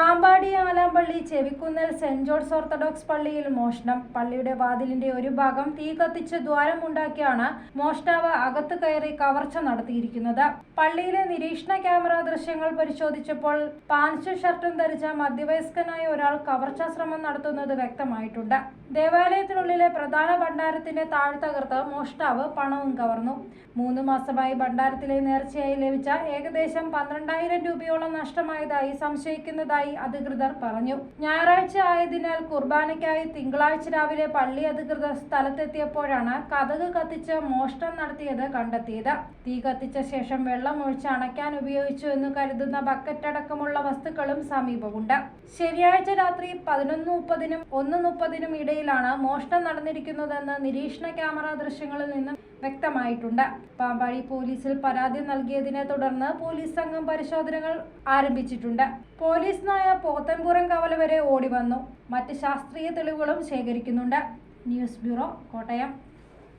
Pampady Alampally Chevikkunnal Saint George Orthodox പള്ളിയിൽ മോഷണം. പള്ളിയുടെ വാതിലിന്റെ ഒരു ഭാഗം തീ കത്തിച്ച് ദ്വാരമുണ്ടാക്കിയാണ് മോഷ്ടാവ് അകത്ത് കയറി കവർച്ച നടത്തിയിരിക്കുന്നത്. പള്ളിയിലെ നിരീക്ഷണ ക്യാമറ ദൃശ്യങ്ങൾ പരിശോധിച്ചപ്പോൾ പാൻസ് ഷർട്ടും ധരിച്ച മധ്യവയസ്കനായ ഒരാൾ കവർച്ചാ ശ്രമം നടത്തുന്നത് വ്യക്തമായിട്ടുണ്ട്. ദേവാലയത്തിനുള്ളിലെ പ്രധാന ഭണ്ഡാരത്തിന്റെ താഴ്ത്തകർത്ത് മോഷ്ടാവ് പണവും കവർന്നു. മൂന്ന് മാസമായി ഭണ്ഡാരത്തിലെ നേർച്ചയായി ലഭിച്ച ഏകദേശം പന്ത്രണ്ടായിരം രൂപയോളം നഷ്ടമായതായി സംശയിക്കുന്നതായി അധികൃതർ പറഞ്ഞു. ഞായറാഴ്ച ആയതിനാൽ കുർബാനയ്ക്കായി തിങ്കളാഴ്ച രാവിലെ പള്ളി അധികൃതർ സ്ഥലത്തെത്തിയപ്പോഴാണ് കഥക് കത്തിച്ച് മോഷണം നടത്തിയത് കണ്ടെത്തിയത്. തീ കത്തിച്ച ശേഷം വെള്ളം ഒഴിച്ച് അണയ്ക്കാൻ ഉപയോഗിച്ചു എന്ന് കരുതുന്ന ബക്കറ്റ് അടക്കമുള്ള വസ്തുക്കളും സമീപമുണ്ട്. ശനിയാഴ്ച രാത്രി പതിനൊന്ന് മുപ്പതിനും ഒന്ന് മുപ്പതിനും ഇടയിലാണ് മോഷണം നടന്നിരിക്കുന്നതെന്ന് നിരീക്ഷണ ക്യാമറ ദൃശ്യങ്ങളിൽ നിന്നും വ്യക്തമായിട്ടുണ്ട്. പാമ്പാടി പോലീസിൽ പരാതി നൽകിയതിനെ തുടർന്ന് പോലീസ് സംഘം പരിശോധനകൾ ആരംഭിച്ചിട്ടുണ്ട്. പോലീസ് നായ പോത്തൻപുരം കവല വരെ ഓടി വന്നു. മറ്റ് ശാസ്ത്രീയ തെളിവുകളും ശേഖരിക്കുന്നുണ്ട്. News bureau Kottayam.